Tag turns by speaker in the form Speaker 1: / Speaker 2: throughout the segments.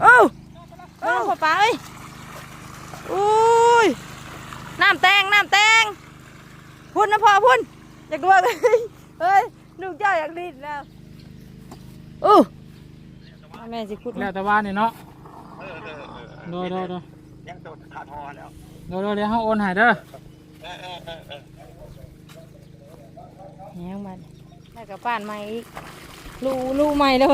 Speaker 1: โอ้โอ้พ่อป้าเอ้ยอุ้ยน้ำแตงน้ำแตงพุ่นนะพ่อพุ่นอยากดูเลยเฮ้ยลูกเจ้าอยากรีดแล้วอู้แม่สิคุด
Speaker 2: แล้วแต่ว่านี่เนาะ
Speaker 3: เออเออเออ
Speaker 2: โดยโดยโดย
Speaker 3: ยังโดดขาดทอแล้ว
Speaker 2: โดยโดยเดี๋ยวเขาโอนให้เด้อ
Speaker 3: เออเออเออเออ
Speaker 1: แหงมันแล้วก็ป้านใหม่อีกรูรูใหม่แล้ว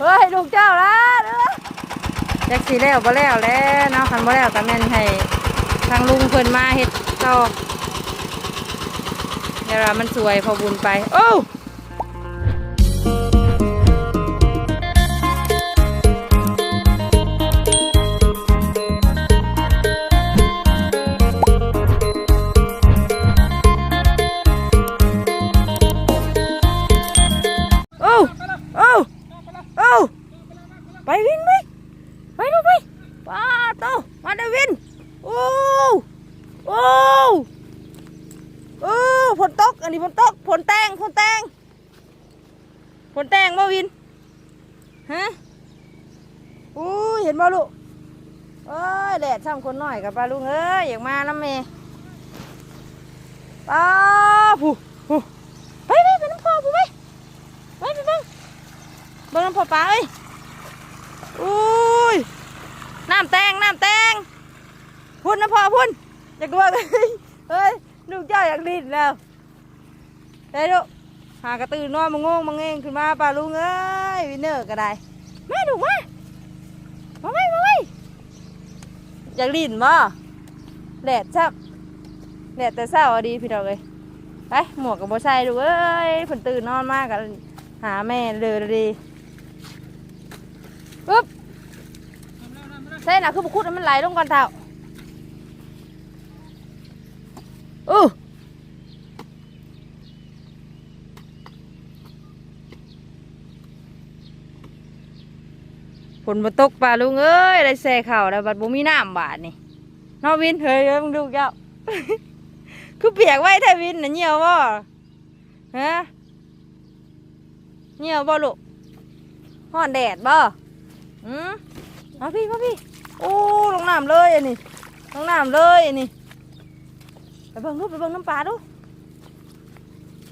Speaker 1: เฮ้ยลูกเจ้าละเด้อจักสีแล้วบ่แล้วแล้วเนาะคันบ่แล้วก็แม่นให้ทางลุงเพิ่นมาเฮ็ดต่อเดี๋ยวมันสวยพอบุญไป โอ้ เห็นบ่ลูกเอ้ยแดดซ้ำคนหน่อยกับปลาลุงเอ้ยอยากมาน้ำเมป้าผู้ผู้ไปไปไปน้ำพอผู้ไปไปไปเบิ่งเบิ่งน้ำพอปลาเอ้ยอุ้ยน้ำแตงน้ำแตงพุ่นนะพ่อพุ่นอยากดูว่าเฮ้ยลูกเจ้าอยากดิ้นแล้วเฮ้ยลูกหากระตือนอนมางงมางเงงขึ้นมาปลาลุงเอ้ยวินเนอร์ก็ได้แม่ดูมามาไว้มาไว้ อยากลิ้นบ่แดดซับแดดแต่เช้าอะดีพี่ดอกเลยไปหมวกกับโบใส่ดูเอ้ยฝนตื่นนอนมากกันหาแม่เลยดีปุ๊บใส่หนักคือบุคุดมันไหลลงก่อนเท่าอู้ ฝนมาตกป่าลุงเอ้ยได้แซ่เข่าแล้วบัดบ่มีน้ำบาดนี่นอวินเฮ้ยเอ้ยมึงดูเจ้าคือเปียกไว้แทวินน่ะเหี่ยวบ่ฮะเหี่ยวบ่ลูกฮ้อนแดดบ่อืมมาพี่มาพี่โอ้ลงน้ำเลยอันนี้ลงน้ำเลยอันนี้ไปเบิ่งดูไปเบิ่งน้ำปลาดู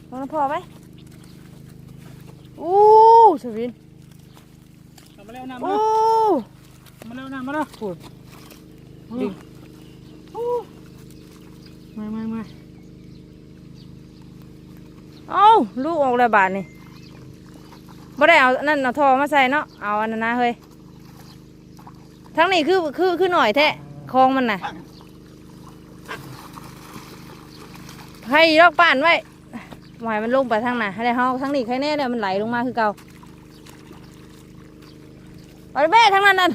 Speaker 1: เบิ่งน้ำพอไปอู้ชวิน
Speaker 2: มาเร็วน้ำมา
Speaker 1: อู้
Speaker 2: มาเร็วน้ำมาเร็ว
Speaker 1: พูด
Speaker 2: ดิ
Speaker 1: ดิอู้
Speaker 2: มามามา
Speaker 1: เอ้าลูกออกแล้วบาดนี่บ่ได้เอา นั่นเอาทอมาใส่เนาะ เอาอันนั้นนะเฮ้ย ทั้งนี้คือคือคือหน่อยแท้คลองมันน่ะให้ลอกป่านไว้หมายมันลงไปทางน่ะให้ได้เฮาทั้งนี้ใครแน่เนี่ยมันไหลลงมาคือเก่า ไปแม่ทั้งนั้นนั่น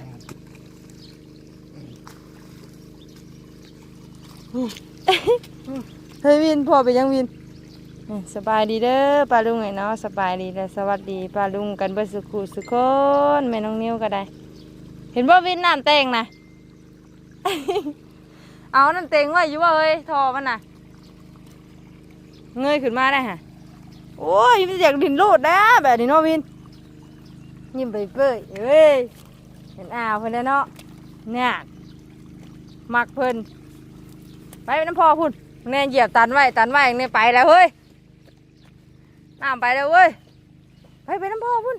Speaker 1: เฮ้ยวินพ่อไปยังวินอืมสบายดีเด้อป้าลุงไอ้เนาะสบายดีและสวัสดีป้าลุงกันเบิดสุขุสุขคนแม่น้องนิ้วก็ได้ เห็นว่าวินน้ำแตงนะเอาน้ำแตงไว้อยู่ว่าเอ้ยทอมันน่ะ เงยขึ้นมาได้ฮะโอ้ยมันอยากดินโลดนะแบบนี้เนาะวิน ยิ้มไปเปื่อยเอ้ยเห็นอ้าวเพิ่นแล้วเนาะเนี่ยมักเพิ่นไปน้ำพอพุ่นแน่เหยียบตันไว้ตันไว้เนี่ยไปแล้วเฮ้ยน้ำไปแล้วเว้ยไปไปน้ำพอพุ่น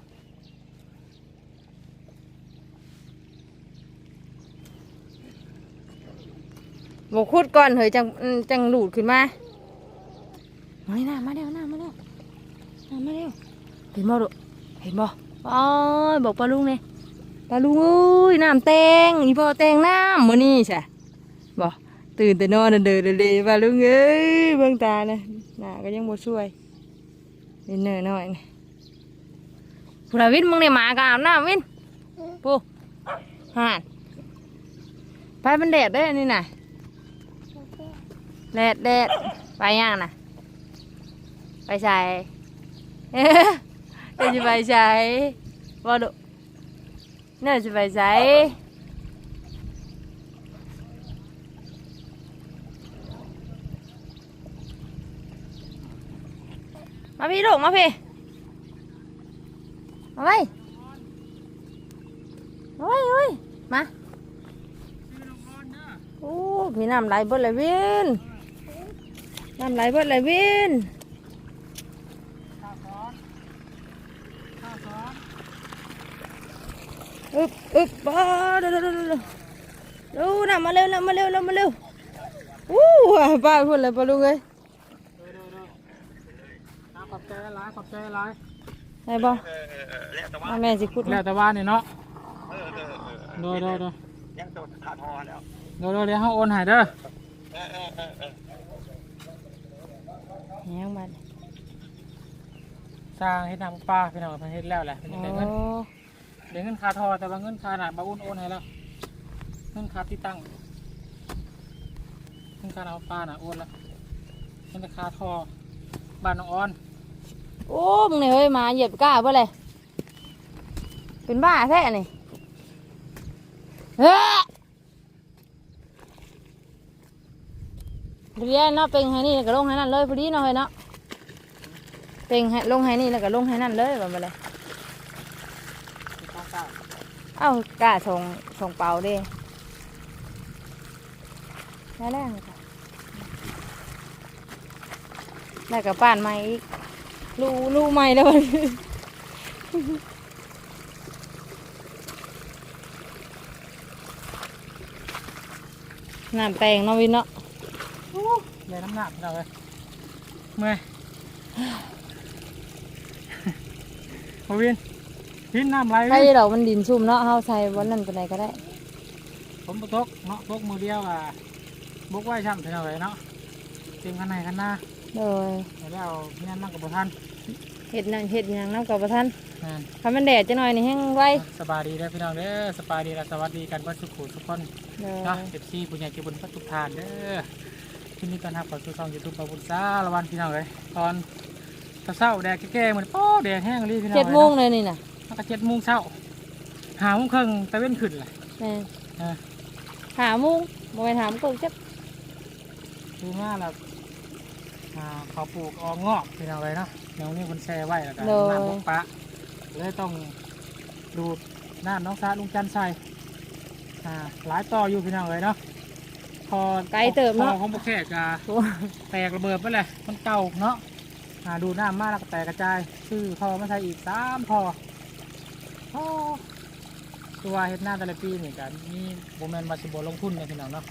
Speaker 1: บกคุดก่อนเฮ้ยจังจังหลุดขึ้นมามานี่น้ำมาเร็วน้ำมาเร็วน้ำมาเร็วเห็นบ่ดุเห็นบ่ อ๋อบอกปลาลุงเนี่ยปลาลุงเอ้ยน้ำแตงอีพ่อแตงน้ำมื้อนี้ใช่บ่ตื่นแต่นอนเดินเดินเลยปลาลุงเอ้ยเบิ่งตาเนี่ยหน้าก็ยังบ่ช่วยวินเนอร์หน่อยนี่พูดาวินมึงเนี่ยหมากอาบน้ำวินปูห่านไปมันแดดได้นี่น่ะแดดแดดไปย่างน่ะไปใส่ จะไปใช้ว่าดุนี่าจะไปใช้มาพี่ลูกมาพี่มาไปมาไปเฮ้ยมาโอ้พี่น้ำไหลบิเลยวินน้ำไหลบิเลยวิน
Speaker 2: อึ
Speaker 1: บอึบบ้าเร็วเร็วเร็วเร็วเร็วดูน้ำมาเร็วน้ำมาเร็วน้ำมาเร็วอู้ป้าพูดเลยป้าลุงเอ้ย
Speaker 2: เร็วเร็วน้ำขอบใจหลายขอบใจหลาย
Speaker 1: ไหนบ่
Speaker 3: เออเออเออแล้วแต่ว่า
Speaker 1: เอาแม่สิคุด
Speaker 2: แล้วแต่ว่านี่เนาะ
Speaker 3: เออเออเออ
Speaker 2: โดยโดยโดย
Speaker 3: ยังโดดขาดทอแล้ว
Speaker 2: โดยโดยเดี๋ยวเขาโอนให้เด้อ
Speaker 3: เออเออเออเออ
Speaker 1: ยังบัด
Speaker 2: สร้างเฮ็ดน้ำปลาพี่น้องเพิ่นเฮ็ดแล้วแหละเพิ่น
Speaker 1: โอ้
Speaker 2: ได้เงิน ได้เงินคาทอแต่ว่าเงินคาหนาบาอุ่นโอนให้แล้วเงินคาที่ตั้งเงินคาน้ำปลาหน่ะโอนแล้วเงินคาทอบ้านน้องออน
Speaker 1: โอ้มึงเนี่ยเฮ้ยหมาเหยียบก้าเพื่ออะไรเป็นบ้าแท้นี่เฮ้ยเรียนเนาะเป็นให้นี่แล้วก็ลงให้นั่นเลยพอดีเนาะเฮ้ยเนาะเป็นให้ลงให้นี่แล้วก็ลงให้นั่นเลยแบบอะไร
Speaker 2: ข้เล่า
Speaker 1: เอ้ากล้าส่งส่งเป่าดิแล้วค่ะได้กับป้านใหม่อีกรูรูใหม่แล้วบัดนี้น้ำแตงน้องวินเนาะ
Speaker 2: เลยน้ำหนักพี่น้องเลยเมื่อยโอวิน วินน้ำไหล
Speaker 1: ใคร
Speaker 2: วิน
Speaker 1: เรามันดินซุ่มเนาะเฮาใส่วันนั้นเป็นไรก็ได้
Speaker 2: ผมบตกเนาะตกมือเดียวอะบกไว้ช่ำพี่น้องเลยเนาะเต็มกันไหนกันหน้า
Speaker 1: โดย
Speaker 2: เดี๋ยวเอาพี่นั่นมากกับท่าน
Speaker 1: เห็ดนั่นเห็ดอย่างน้ำกับประทัน
Speaker 2: นั่น
Speaker 1: ถ้ามันแดดจะหน่อยนี่แห้งไว้
Speaker 2: สบายดีเด้อพี่น้องเด้อสบายดีและสวัสดีกันเพื่อนทุกคนทุกคน
Speaker 1: โดย
Speaker 2: เนาะเอฟซีปุญญาจิบุญพัทุกทานเด้อที่นี่ตอนหับขอสู่ช่องยูทูบปะบุญซาละวันพี่น้องเลยตอนเช้าๆแดดแก่ๆเหมือนโอ้แดดแห้งรีพี่น้อง
Speaker 1: เจ็ดโมงเลยนี่น่ะ
Speaker 2: แล้วก็เจ็ดโมงเช้าหาโมงครึ่งตะเว้นขึ้นเลย
Speaker 1: แม่น
Speaker 2: เออ
Speaker 1: หาโมุงโมไปถามกูจับ
Speaker 2: ดูง่ายแล้วอ่าเขาปลูกออกงอกพี่น้องเลยเนาะเดี๋ยวนี้คนแช่ไว้แล้วกันน้ำบกปะเลยต้องดูดน้ำน้องซาลุงจันทร์ใส่อ่าหลายต่ออยู่พี่น้องเลยเนาะพอ
Speaker 1: ไกลเติบเนาะ
Speaker 2: พอของบกแขกอะแตกระเบิดไปเลยมันเก่าเนาะหาดูหน้ามากแล้วก็แตกกระจายชื่อพอมาใส่อีกสามพอ พอตัวเฮ็ดหน้าแต่ละปีเหมือนกันมีโบแมนมาสิบลงทุนเนี่ยพี่น้องเนาะ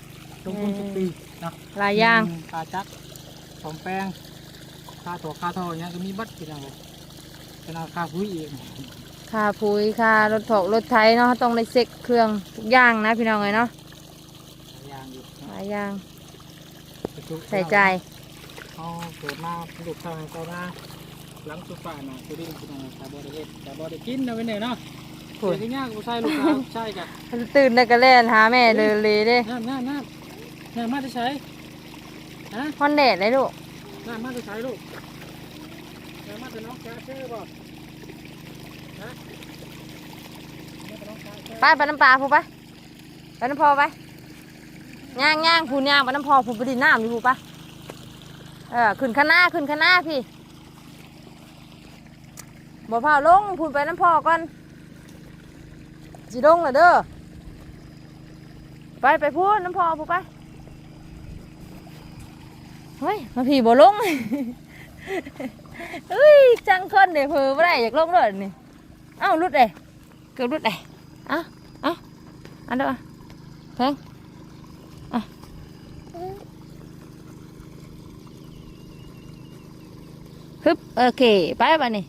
Speaker 2: ลงทุนทุกปีเนาะ
Speaker 1: หลายอย่าง
Speaker 2: มปลาจักของแป้งค่าตัวค่าทออย่างเงี้ยก็มีบัตรพี่น้องเลยเป็นราคาคุยอีก
Speaker 1: ค่าปุ๋ยค่ารถถกรถไถเนาะต้องได้เซ็กเครื่องทุกอย่างนะพี่น้องเลยเนาะ
Speaker 2: หลายอย่างอยู่
Speaker 1: หลายอย่าง
Speaker 2: เนาะ
Speaker 1: ใส่ใจ
Speaker 2: เขาเกิดมาลูกเท่าไหร่ก็มา หลังสุดป่าน่ะคือดิ้นพี่น้องแต่บ่ได้เฮ็ดแต่บ่ได้กินนะเว้ยเนี่ยเนาะ
Speaker 1: โอ้
Speaker 2: เดี๋
Speaker 1: ย
Speaker 2: ยวที่ยากกูใช่ลูกค้าใช่กะ
Speaker 1: ตื่นได้ก็เล่นหาแม่เลยเลยเด้
Speaker 2: น้ำน้ำน้ำน้ำมาจะใช้ฮะ
Speaker 1: ฮอนแดดเลยลูก
Speaker 2: น้ำมาจะใช้ลูกน้ำมาจะน้องแกชื่อบ่ฮะน้ำมาจะน้องแกชื่อ
Speaker 1: ไปไปน้ำปลาพูไปไปน้ำพอไปย่างย่างพูนย่างไปน้ำพอพูไปดินน้ำอยู่พูปะเออขึ้นข้างหน้าขึ้นข้างหน้าพี่ บ่พาลงพูนไปน้ำพอก่อนจีดงเลยเด้อไปไปพูนน้ำพ่อพูไปเฮ้ยมาพี่บ่ลงเฮ้ยจังคนเดี๋ยวเพอไม่ได้อยากลงเลยนี่เอ้ารุดเลยเกือบรุดเลยอะอะอันเด้อแพงอะฮึบโอเคไปบ้านี่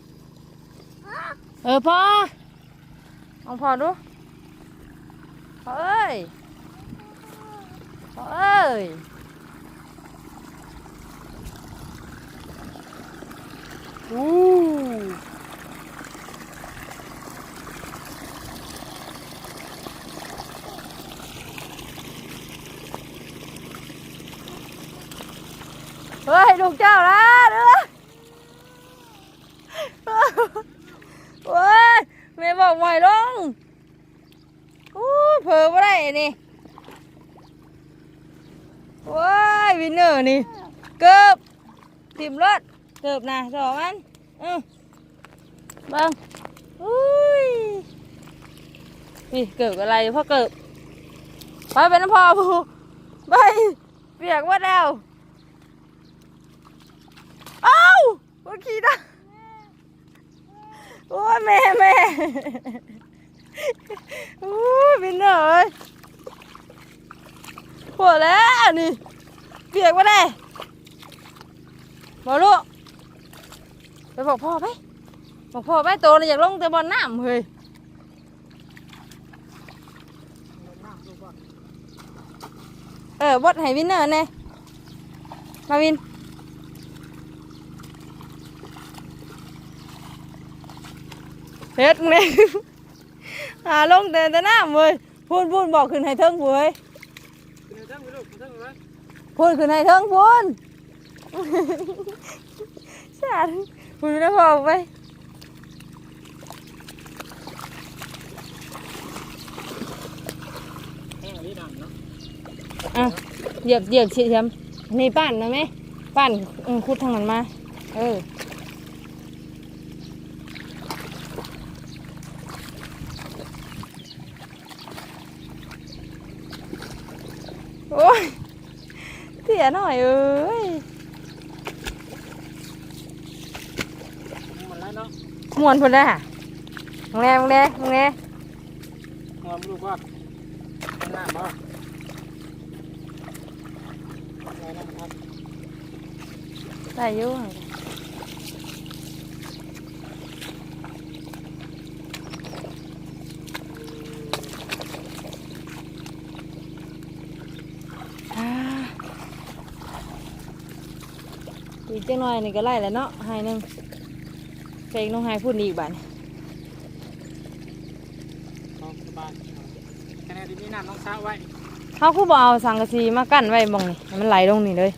Speaker 1: เออพ่อลองพ่อดูพ่อเอ้ยพ่อเอ้ยอู้เฮ้ย ลูกเจ้าและเด้อเว้ยแม่ บอกไหวลงอู้เผลอไม่ได้นี่ว้ายวินเนอร์นี่เกือบทิมรถเกือบนะสองอันอืมเบังอุ้ยนี่เกิดอะไรพ่อเกิดไปเป็นน้ำพอผู้ไปเปียกว่าแล้วเอ้าเมื่อกี้นะ โอ้ยแม่แม่โอ้ยเป็นเหนื่อยปวดแล้วนี่เปียกว่าได้บอกลูกไปบอกพ่อไปบอกพ่อไปโตเลยอยากลงแต่บอลน้ำเฮ้ยเออบดให้วินเนอร์แน่มาวิน เฮ็ดมึงเนี่ยหาลงแต่แต่น้ำเว้ยพูนพูนบอกขึ้นให้เทิงเว้ยพูนขึ้นให้เทิงพูนชาดพูนแล้วพอไป
Speaker 2: แห้งอันนี้ดำเนาะ
Speaker 1: อะเหยียบเหยียบเฉียมนี่ปั้นนะไหมปั้นคุดทางนั้นมา เออ โอ้ยเสียหน่อยเอ้ย
Speaker 2: มันไรเนาะ
Speaker 1: มวนพุ่นเลยค่ะมึงแน่มึงแน่มึงแน่
Speaker 2: หอมลูกว่ามันน้ำบ่อะไรนะครับ
Speaker 1: ได้อยุ่ง อีกจังหน่อยนี่ก็ไล่แล้วเนาะหายหนึ่งเพลงน้องหายพูดอีกบ้าน
Speaker 2: เอาสบายคะแนนที่นี่น้ำต้องซะไว้
Speaker 1: เขาคือบ่เอาสังกะสีมากั้นไว้หมองนี่ให้มันไหลลงนี่เลย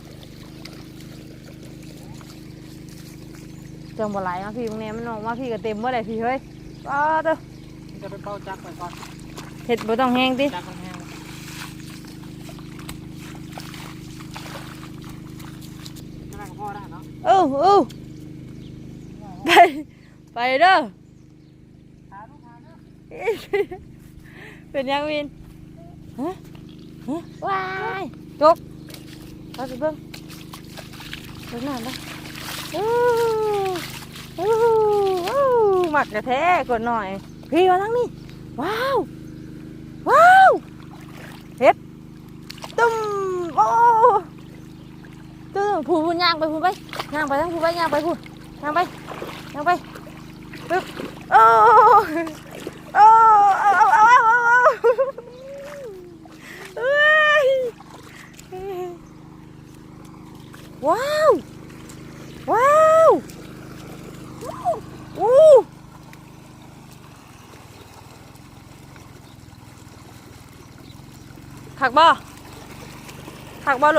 Speaker 1: จังบ่ไหลมาพี่มึงเนี่ยมันออกมาพี่ก็เต็มเมื่อไรพี่เฮ้ยป้าเด้อ
Speaker 2: มันจะไปเป่าจักไปก่อน
Speaker 1: เห็ดบ่ต้องแห้งติ
Speaker 2: จักมันแห้งจะได้กับพ่อได้เนาะ
Speaker 1: เอู้ไป ไปเด้อ
Speaker 2: เป็
Speaker 1: นยังวินฮะฮะว้ายจกไปไปเบิ่งเบิ่งหน้าไปอู้อู้อู้หมักกระแทกกดหน่อย พี่มาทั้งนี้ ว้าว ว้าวเฮ็ดตุ้มโอ้ ตุ้มผูพูนย่างไปพูนไปย่างไปทั้งพูนไปย่างไปพูนย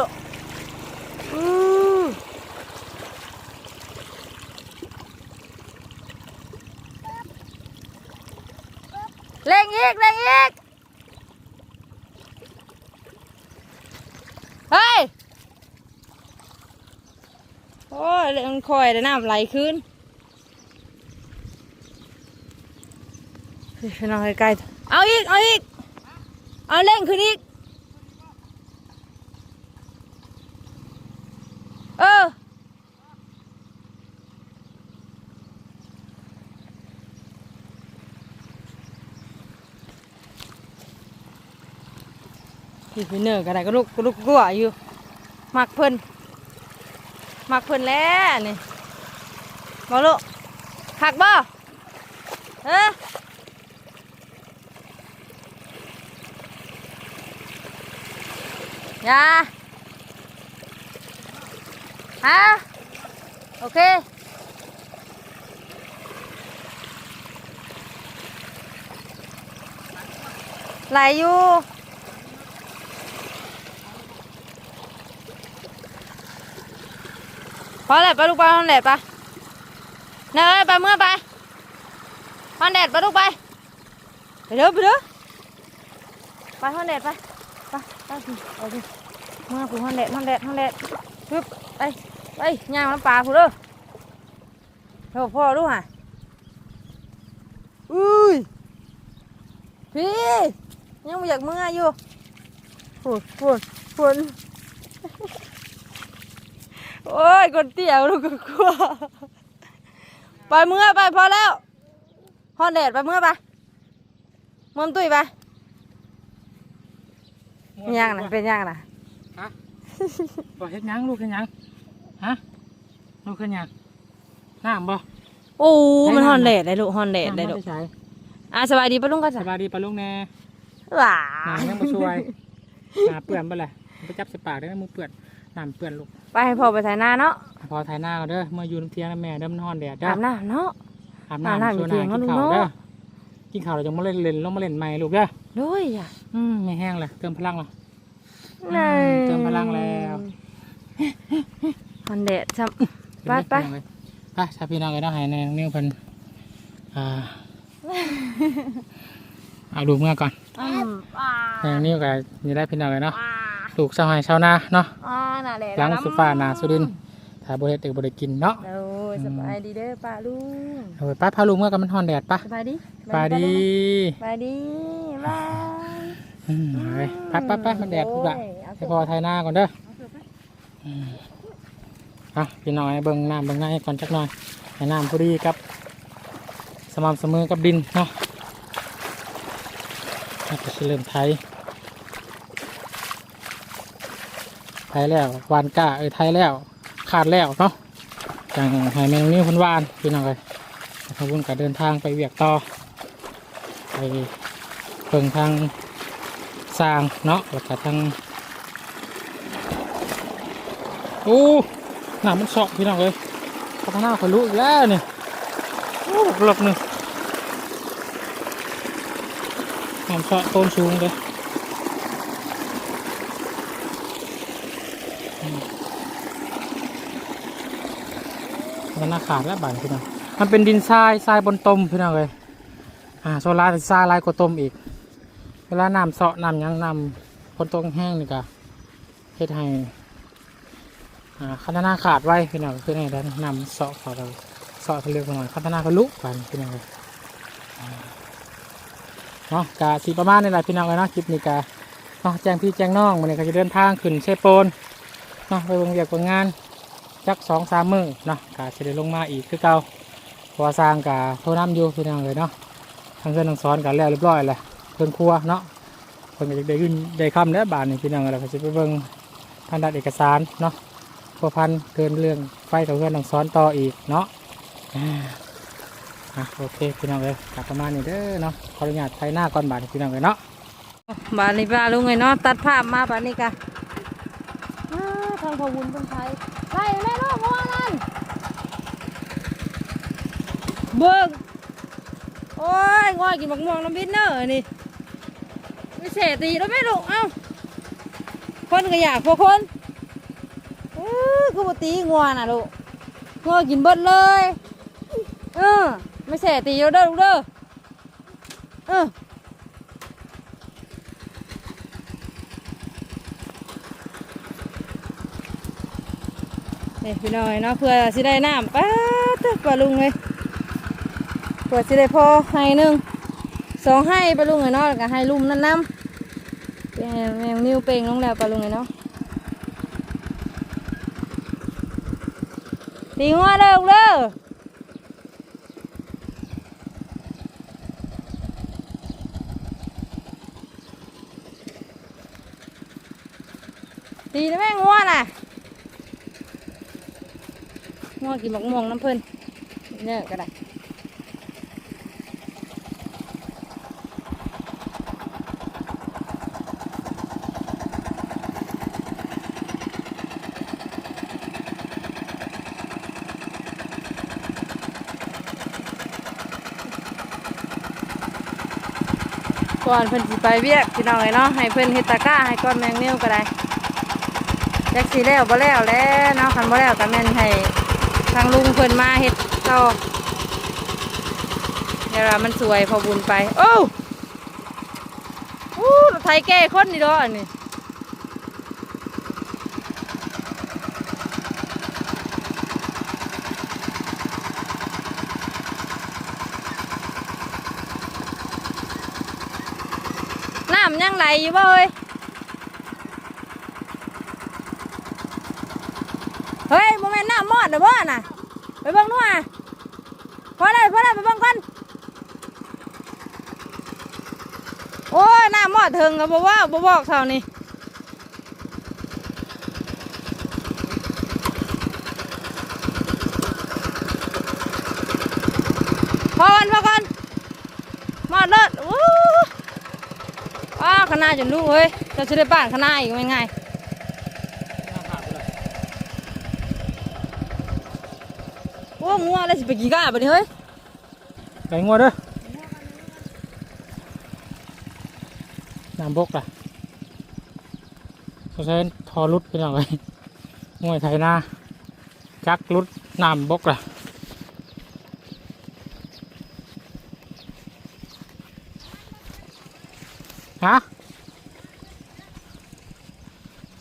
Speaker 1: ่ เล่งอีกเล่งอีก เฮ้ย โอ้ยเล่งคอยแต่น้ำไหลขึ้นพี่น้องใกล้ๆเอาอีก เอาอีก เอาเล่งขึ้นอีก เออ พี่พี่เนอร์ก็ได้ก็ลุกก็ลุกกลัวอยู่มักเพิ่นมักเพิ่นแล้วนี่มาลูกหักบ่เอ้อยาฮะโอเคไหลอยู่ พอแล้วไปลูกไปห้องแดดไปเนยไปเมื่อไปห้องแดดไปลูกไปไปเด้อไปเด้อไปห้องแดดไปไปไปสิเอาสิเมื่อกูห้องแดดห้องแดดห้องแดดปึ๊บไปไปย่างน้ำปลากูเด้อพ่อพ่อดูฮะอุ้ยพี่ยังไม่อยากเมื่ออยู่ฝนฝนฝน โอ้ยคนเตี้ยลูกก็กลัวไปเมื่อไปพอแล้วฮอนแดดไปเมื่อไปมอมตุ้ยไปเป็นยังนะเป็นยังนะ
Speaker 2: ฮะบ่เฮ็ดหยังลูกเฮ็ดหยังฮะลูกเฮ็ดหยังน้ำบ่
Speaker 1: โอ้มันฮอนแดดเลยลูกฮอนแดดเลย
Speaker 2: น้ำ
Speaker 1: ลู
Speaker 2: บ่
Speaker 1: ก
Speaker 2: ใช้
Speaker 1: อะสบายดีปะลุงก็
Speaker 2: ส
Speaker 1: จ้ะ
Speaker 2: บายดีปะลุงแน่
Speaker 1: ว้า
Speaker 2: น้ำยังบ่ช่วยน้ำเปื้อนบ่แหละไปจับใส่ปากได้มือเปื้อนน้ำเปื้อนลูก
Speaker 1: ไปให้พ่อไปถ่ายหน้าเนาะ
Speaker 2: พอถ่ายหน้าก็เด้อเมื่ออยู่น้ำเทียงน้ำแม่เด้อมันฮ้อนแดดเด้อ
Speaker 1: อาบน้ำเนาะ
Speaker 2: อาบ
Speaker 1: อาบน้ำ
Speaker 2: น้ำช่วยห
Speaker 1: อยู่
Speaker 2: น้า
Speaker 1: เถี
Speaker 2: กิ
Speaker 1: ยง
Speaker 2: น
Speaker 1: เนอะลูก
Speaker 2: ข้าว
Speaker 1: เนาะ
Speaker 2: เด้อกินข้าวเราจะมาเล่นเล่นลงมาเล่นใหม่ลูกเด้อ
Speaker 1: ด้วยอะ
Speaker 2: อืมไม่แห้งเลยเติมพลังละ
Speaker 1: นี่
Speaker 2: เติมพลังแล้ว
Speaker 1: ฮอนแดดจ้ะไปไป
Speaker 2: ไปชาพี่น้องเลยเนาะให้ในนิ้วเพิ่นอ่าเอาดูเมื่อก่อน
Speaker 1: อืมอ่า
Speaker 2: ในนิ้วก็จะได้พี่น้องเลยเนาะ
Speaker 1: อ่า
Speaker 2: ลูกชาวไร่ชาวนาเนาะ
Speaker 1: อ่า น่ะแหละ
Speaker 2: หลังสุฟ้านาสุรินทร์ถ้าบ่เฮ็ดเด็กบ่ได้กินเนาะ
Speaker 1: โอ้ยสบายดีเด้อป้าลุง
Speaker 2: เอาไปป้าพาลูกเมื่อกันมันฮ้อนแดดปะ
Speaker 1: สบายดี
Speaker 2: ปาดี
Speaker 1: สบายดีบาย
Speaker 2: อืมเอาไปไปไปไปมันแดดลูกละ
Speaker 1: โอ้ยเอา
Speaker 2: ให้พอไทยหน้าก่อนเด้ออืมอะพี่น้องให้เบิ่งน้ำเบิ่งน้ำให้ก่อนจักหน่อยให้น้ำพอดีกับสม่ำเสมอกับดินเนาะเราจะเริ่มไทยไทยแล้ววานก้าเอ้ยไทยแล้วขาดแล้วเนาะอย่างให้แมงนิ้วนวานพี่น้องเลยทางบุญก็เดินทางไปเวียกต่อไปเบิ่งทางสร้างเนาะแล้วก็ทางโอ้หน้ามันเสาะพี่น้องเลยพัฒนาคนรู้อีกแล้วนี่โอ้หลบหนึ่งหอมเสาะต้นสูงเลย มันนาขาดแล้วบานพี่น้องมันเป็นดินทรายทรายบนตมพี่น้องเลยอ่าโซลาร์ทรายลายกว่าตมอีก เวลาน้ำเสาะน้ำยังน้ำบนตรงแห้งนี่ก็เฮ็ดให้อ่าคันนาขาดไว้พี่น้องคือให้ได้าน้ำเสาะเขอเราเสอดทะเลกันหน่อยพัฒนากันลุไปพี่น้องเลยเนาะกาสีประมาณนี้แหละพี่น้องเลยเนาะคลิปนี้กาเนาะแจ้งพี่แจ้งน้องมันนี่ก็จะเดินทางขึ้นเชโปนเนาะไปวงเวียกวงงาน จักสองสามมื้อเนาะกาจะได้ลงมาอีกคือเก่าพราะวสร้างกาโทน้ำอยู่พี่น้องเลยเนาะทางเพื่อนทางซ้อนกันแล้วเรียบร้อยเลยเพิ่นครัวเนาะเพิ่นก็จะได้ขึ้นได้คำแล้วบานนี่พี่น้องเลยก็จะไปเบิ่งทางด้านเอกสารเนาะพัวพันเกินเรื่องไฟกับเพื่อนทางซ้อนต่ออีกเนาะอะโอเคพี่น้องเลยกลับประมาณนี้เด้อเนาะขออนุญาตไทยหน้าก่อนบาทพี่น้องเลยเนาะ
Speaker 1: บานนี้ป้าลุงไงเนาะตัดภาพมาบานนี้กะอ้าทางพวุนเป็นไทย แม่ลูกว่านั่นเบิ่งโอ้ยง่อยกินบักม่วงน้ำบินเนอร์นี่ไม่เสตีแล้วแม่ลูกเอ้าคนก็อยากพวกคนเออคือปตีงัวน่ะลูกงัวกินเบิดเลยเออไม่เสตีแล้วเด้อลูกเด้อเออ นี่พี่น้อยเนาะเพื่อสิได้น้ำป้าดเด้ปลาลุงเลยเพื่อสิได้พอให้หนึ่งสองให้ปลาลุงเลยเนาะแล้วก็ให้ลุ่มนั่นน้ำแมงนิ้วเป่งลงแล้วปลาลุงเลยเนาะตีหัวเด้อเด้อตีนะแม่งวน่ะ ง่วงกินมะม่วงน้ำเพิ่นเนี่ยก็ได้ก่อนเพิ่นสิไปเวียกพี่น้องเลยเนาะให้เพิ่นเฮตะกร้าให้ก้อนแมงนิ้วก็ได้แจ็คสีแล้วบ่แล้วแล้วเนาะคันบ่แล้วก็แม่นให้ ทางลุงเพิ่นมาเห็ดต่อเดี๋ยวมันสวยพอบุญไป โอ้อู้ไทยแก้คนนี่ด้วยนนี้น้ำยังไหลอยู่บ่เอ้ย ดเด้อบ่น่ะ ไปเบิ่งดูอะพอเลยพอเลยไปเบิ่งก่อนโอ้ยน้ำมอดถึงก็บ่ว่าบ่บอกเท่านี้พอกันพอกันมอดเลิศว้าขนาดจนลูกเฮ้ยจะสิได้ป้านขนาดอีกไม่ไง โอ้งัวอะไรสิไปกี่ก้าบัดนี้เฮ้ย
Speaker 2: ไก่งวดเด้อน้ำบกล่ะเขาใช้ทอรุดเป็นอะไรงวยไทยนาจักรุดน้ำบกล่ะฮะ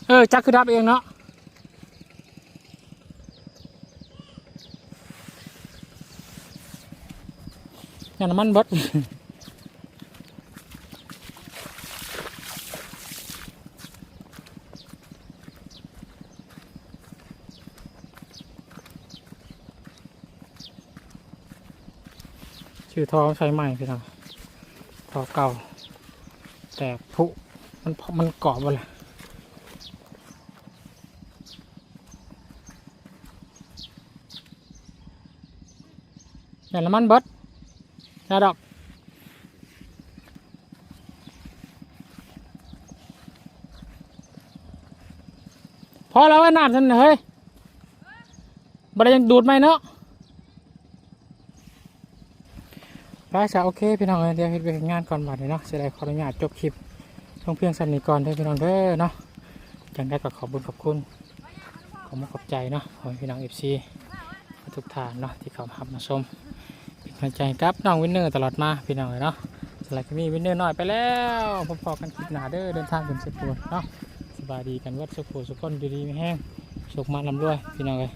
Speaker 2: เออ จักคือดับเองเนาะอย่า งนมันบดชื่อทอใช้ใหม่พี่น้องทอเก่า แต่ผุมันมันเกาะบ่เลยอย่างนมันบดาดอกพอแล้วไอ้น้ำฉันเฮ้ยบัดยังดูดไหมเนาะไปจ้ะโอเคพี่น้องเอ้ยเดี๋ยวเฮ็ดเวีงานก่อนบัดนี้เนาะจะได้ขออนุญาตจบคลิปช่วงเพียงสั้นนี้ก่อนเด้อพี่น้องเด้อเนาะจังได้ก็ขอบคุญขอบคุณขอบคุณขอบใจเนาะขอพี่น้องเอฟซีทุกท่านเนาะที่เข้ามารับมาชม ลังใจครับน้องวินเนอร์ตลอดมาพี่น้องเลยเนาะสลับคลิปนี้วินเนอร์หน่อยไปแล้วพอๆกันคลิปหนาเด้อเดินทางถึงสุดเนาะสบายดีกันวัดสุขสุขคนดีๆไม่แห้งสุขมาลำด้วยพี่น้องเลย